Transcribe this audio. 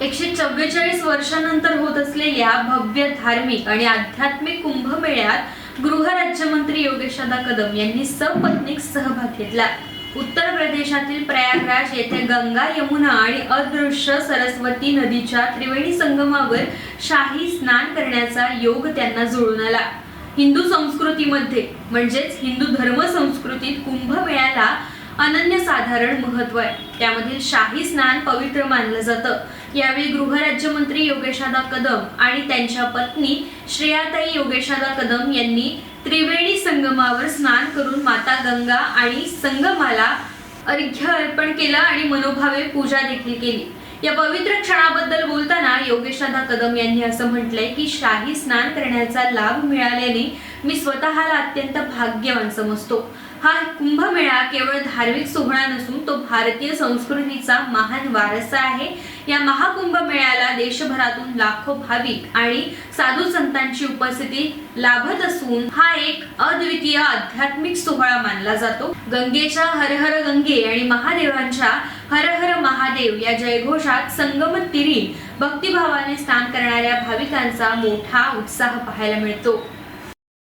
एकशे चव्वेचाळीस वर्षानंतर होत असलेल्या भव्य धार्मिक आणि आध्यात्मिक कुंभमेळ्यात गृहराज्यमंत्री योगेशदा कदम यांनी सपत्नीक सहभाग घेतला. उत्तर प्रदेशातील प्रयागराज येथे गंगा यमुना आणि अदृश्य सरस्वती नदीच्या त्रिवेणी संगमावर शाही स्नान करण्याचा योग त्यांना जुळून आला. हिंदू संस्कृतीमध्ये म्हणजेच हिंदू धर्म संस्कृतीत कुंभमेळ्याला अनन्यसाधारण महत्त्व आहे. त्यामधील शाही स्नान पवित्र मानलं जातं. यावेळी गृहराज्यमंत्री योगेशादा कदम आणि त्यांच्या पत्नी श्रेयाताई योगेशादा कदम यांनी त्रिवेणी संगमावर स्नान करून माता गंगा आणि संगमाला अर्घ्य अर्पण केलं आणि मनोभावे पूजा देखील केली. या पवित्र क्षणाबद्दल बोलताना योगेशदा कदम यांनी असं म्हटलंय की शाही स्नान करण्याचा लाभ मिळाल्याने मी स्वतःला अत्यंत भाग्यवान समजतो. हा कुंभमेळा केवळ धार्मिक सोहळा नसून तो भारतीय संस्कृतीचा महान वारसा आहे. या महाकुंभ मेळ्याला देशभरातून लाखो भाविक आणि साधू संतांची उपस्थिती लाभत असून हा एक अद्वितीय आध्यात्मिक सोहळा मानला जातो. गंगेच्या हर हर गंगे आणि महादेवांच्या हर हर महादेव या जयघोषात संगम तिरी भक्तिभावाने स्नान करणाऱ्या भाविकांचा मोठा उत्साह पाहायला मिळतो.